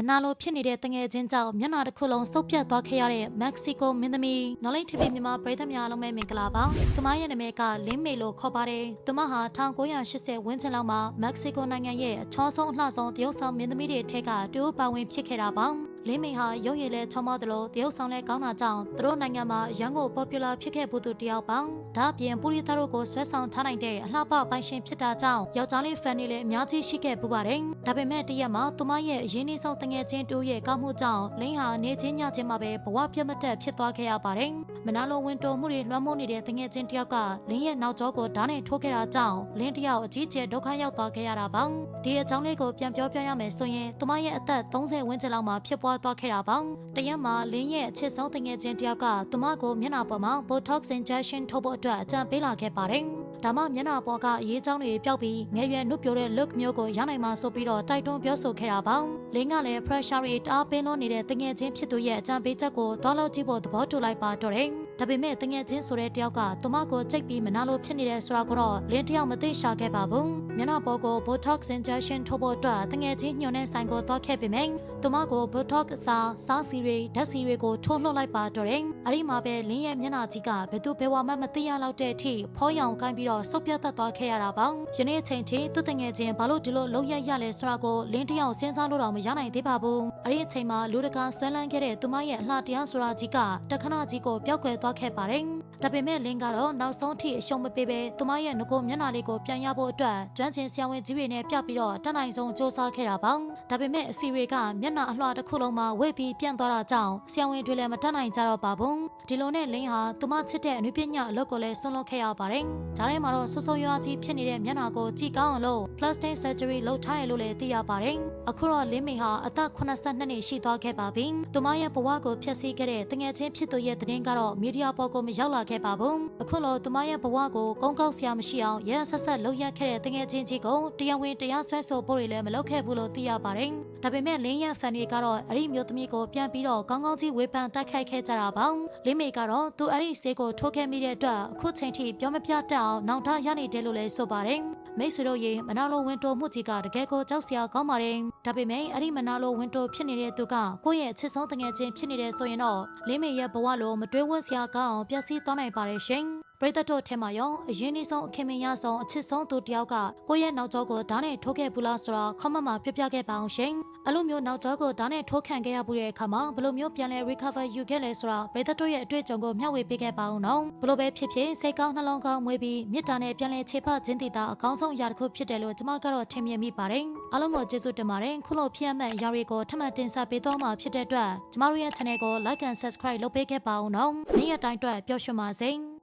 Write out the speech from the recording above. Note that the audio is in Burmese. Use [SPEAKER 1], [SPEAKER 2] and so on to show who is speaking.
[SPEAKER 1] မနာလိုဖြစ်နေတဲ့တငယ်ချင်းကြောင့်မျက်နှာတစ်ခုလုံးစုပ်ပြတ်သွားခဲ့ရတဲ့မက္ကဆီကိုမင်းသမီးနော်လိတ် TV မြန်မာပရိသတ်များအားလုံးပဲမင်္ဂလာပါ။သူမရဲ့နာမည်ကလင်းမေလို့ခေါ်ပါတယ်။သူမဟာ1980ဝန်းကျင်လောက်မှာမက္ကဆီကိုနိုင်ငံရဲ့အချောဆုံးအလှဆုံးတရုတ်ဆောင်မင်းသမီးတွေထက်ကတူပါဝင်ဖြစ်ခဲ့တာပါ။ လင်းမေဟာရုပ်ရည်လဲချောမောတယ်လို့တရုတ်ဆောင်လဲကောင်းတာကြောင့်သူတို့နိုင်ငံမှာရန်ကုန် popular ဖြစ်ခဲ့ဘူးသူတယောက်ပါ။ဒါအပြင်ပူရီသားတို့ကိုဆွဲဆောင်ထားနိုင်တဲ့အလှပပိုင်ရှင်ဖြစ်တာကြောင့်ယောက်ျားလေး fan တွေလည်းအများကြီးရှိခဲ့ပူပါတယ်။ဒါပေမဲ့တရက်မှာသူမရဲ့အရင်းနှီးဆုံးတငယ်ချင်းတူရဲ့ကောက်မှုကြောင့်လင်းဟာနေချင်းညချင်းမှာပဲဘဝပြတ်မတက်ဖြစ်သွားခဲ့ရပါတယ်။မနာလိုဝင်တော်မှုတွေလွှမ်းမိုးနေတဲ့တငယ်ချင်းတယောက်ကလင်းရဲ့နောက်ကျောကိုဓာတ်နဲ့ထိုးခဲ့တာကြောင့်လင်းတယောက်အကြီးကျယ်ဒုက္ခရောက်သွားခဲ့ရတာပါ။ဒီအကြောင်းလေးကိုပြန်ပြောပြရမယ်ဆိုရင်သူမရဲ့အသက်30ဝန်းကျင်လောက်မှာဖြစ်ပွားသွားခဲ့တာပါ။တရက်မှာလင်းရဲ့အချစ်ဆုံးတငယ်ချင်းတယောက်ကသူမကိုမျက်နှာပေါ်မှာ Botox injection ထုတ်ဖို့အတွက်အကြံပေးလာခဲ့ပါတယ်။ဒါမှမျက်နှာပေါ်ကအရေးကြောင်းတွေပျောက်ပြီးငယ်ရွယ်နုပြိုတဲ့ look မျိုးကိုရနိုင်မှာဆိုပြီးတော့တိုက်တွန်းပြောဆိုခဲ့တာပါ။လင်းကလည်း pressure တွေတအားပင်းလို့နေတဲ့တငယ်ချင်းဖြစ်သူရဲ့အကြံပေးချက်ကိုတောက်လို့ကြည့်ဖို့သဘောတူလိုက်ပါတော့တယ်။ morning ဒါပေမဲ့တငယ်ချင်းဆိုတဲ့တယောက်ကသူမကိုကြိတ်ပြီးမနာလို့ဖြစ်နေတဲ့ဆိုတာကိုတော့လင်းတယောက်မသိရှာခဲ့ပါဘူး။မျက်နှာပေါ်ကို Botox injection ထုတ်ဖို့အတွက်တငယ်ချင်းညွှန်တဲ့ဆိုင်ကိုသွားခဲ့ပေမဲ့သူမကို Botox အစားစားစီတွေဓာတ်စီတွေကိုထိုးလှုပ်လိုက်ပါတော့တယ်။အဲဒီမှာပဲလင်းရဲ့မျက်နှာကြီးကဘယ်သူဘယ်ဝါမှမသိရလောက်တဲ့အထိဖောရောင်ကိုင်းပြီးတော့ဆုပ်ပြတ်သက်သွားခဲ့ရတာပါ။ယနေ့အချိန်ထိသူတငယ်ချင်းဘာလို့ဒီလိုလုံးရရလဲဆိုတာကိုလင်းတယောက်စဉ်းစားလို့တော့မရနိုင်သေးပါဘူး။အဲဒီအချိန်မှာလူတကာဆွဲလန်းခဲ့တဲ့သူမရဲ့အလှတရားဆိုတာကြီးကတခဏကြီးကိုပျောက်ကွယ်သွားခဲ့ပါတယ်။ ဒါပေမဲ့လင်းကတော့နောက်ဆုံးထိအရှုံးမပေးပဲသူမရဲ့ငကိုမျက်နှာလေးကိုပြန်ရဖို့အတွက်ကျွမ်းကျင်ဆရာဝန်ကြီးတွေနဲ့ပြပြီးတော့တတ်နိုင်ဆုံးစ조사ခဲ့တာပါ။ဒါပေမဲ့အစီတွေကမျက်နှာအလှတစ်ခုလုံးမှာဝိတ်ပြီးပြန့်သွားတာကြောင့်ဆရာဝန်တွေလည်းမတတ်နိုင်ကြတော့ပါဘူး။ဒီလိုနဲ့လင်းဟာသူမချစ်တဲ့အနုပညာအလုပ်ကိုလည်းဆွန့်လွတ်ခဲ့ရပါတယ်။ဒါထဲမှာတော့ဆိုးဆိုးရွားကြီးဖြစ်နေတဲ့မျက်နှာကိုကြည့်ကောင်းအောင်လို့ plastic surgery လုပ်ထားတယ်လို့လည်းသိရပါတယ်။အခုတော့လင်းမေဟာအသက်82နှစ်ရှိသွားခဲ့ပါပြီ။သူမရဲ့ဘဝကိုဖျက်ဆီးခဲ့တဲ့တငယ်ချင်းဖြစ်သူရဲ့သတင်းကတော့မီဒီယာပေါ်ကိုမရောက်လာခဲ့ပါဘူး။အခုတော့သူမရဲ့ဘဝကိုကုန်းကောက်စရာမရှိအောင်ရန်ဆက်ဆက်လုပ်ရက်ခဲ့တဲ့တငယ်ချင်းကြီးကိုတရားဝင်တရားစွဲဆိုဖို့တွေလည်းမလုပ်ခဲ့ဘူးလို့သိရပါတယ်။ဒါပေမဲ့လင်းရန်ဖန်တွေကတော့အဲ့ဒီမျိုးသမီးကိုပြန်ပြီးတော့ကောင်းကောင်းကြီးဝေဖန်တိုက်ခိုက်ခဲ့ကြတာပါ။လင်းမေကတော့သူအဲ့ဒီဆေးကိုထိုးခဲ့မိတဲ့အတွက်အခုချိန်ထိပြောမပြတတ်အောင်နောင်တရနေတယ်လို့လည်းဆိုပါတယ်။ မိတ်ဆွေတို့ရေမနာလိုဝင်တိုမှုကြီးကတကယ်ကိုကြောက်စရာကောင်းပါတယ်။ဒါပေမဲ့အဲ့ဒီမနာလိုဝင်တိုဖြစ်နေတဲ့သူကကိုယ့်ရဲ့အချစ်ဆုံးတငယ်ချင်းဖြစ်နေတဲ့ဆိုရင်တော့လင်းမေရဲ့ဘဝလိုမတွေးဝန်းစရာကောင်းအောင်ပျက်စီးသွားနိုင်ပါတယ်ရှင်။ ပရိသတ်တို့ထဲမှာရောအရင်နှီးဆုံးအခင်မင်ရဆုံးအချစ်ဆုံးသူတယောက်ကကိုယ့်ရဲ့နောက်ကျောကိုဓာတ်နဲ့ထိုးခဲ့ဘူးလားဆိုတော့ခမမပြပြခဲ့ပါအောင်ရှင်အဲ့လိုမျိုးနောက်ကျောကိုဓာတ်နဲ့ထိုးခံခဲ့ရဘူးတဲ့အခါမှာဘယ်လိုမျိုးပြန်လဲ recover ယူခဲ့လဲဆိုတာပရိသတ်တို့ရဲ့အတွေ့အကြုံကိုမျှဝေပေးခဲ့ပါအောင်နော်ဘလို့ပဲဖြစ်ဖြစ်စိတ်ကောင်းနှလုံးကောင်းမွေးပြီးမေတ္တာနဲ့ပြန်လဲခြေဖခြင်းတည်တာအကောင်းဆုံးအရာတစ်ခုဖြစ်တယ်လို့ကျွန်မကတော့ထင်မြင်မိပါတယ်အားလုံးကိုကျေးဇူးတင်ပါတယ်ခုလိုဖြစ်အမှန်အရာတွေကိုထပ်မံတင်ဆက်ပေးသွားမှာဖြစ်တဲ့အတွက်ကျွန်မတို့ရဲ့ channel ကို like and subscribe လုပ်ပေးခဲ့ပါအောင်နော်နေ့ရက်တိုင်းအတွက်ပျော်ရွှင်ပါစေ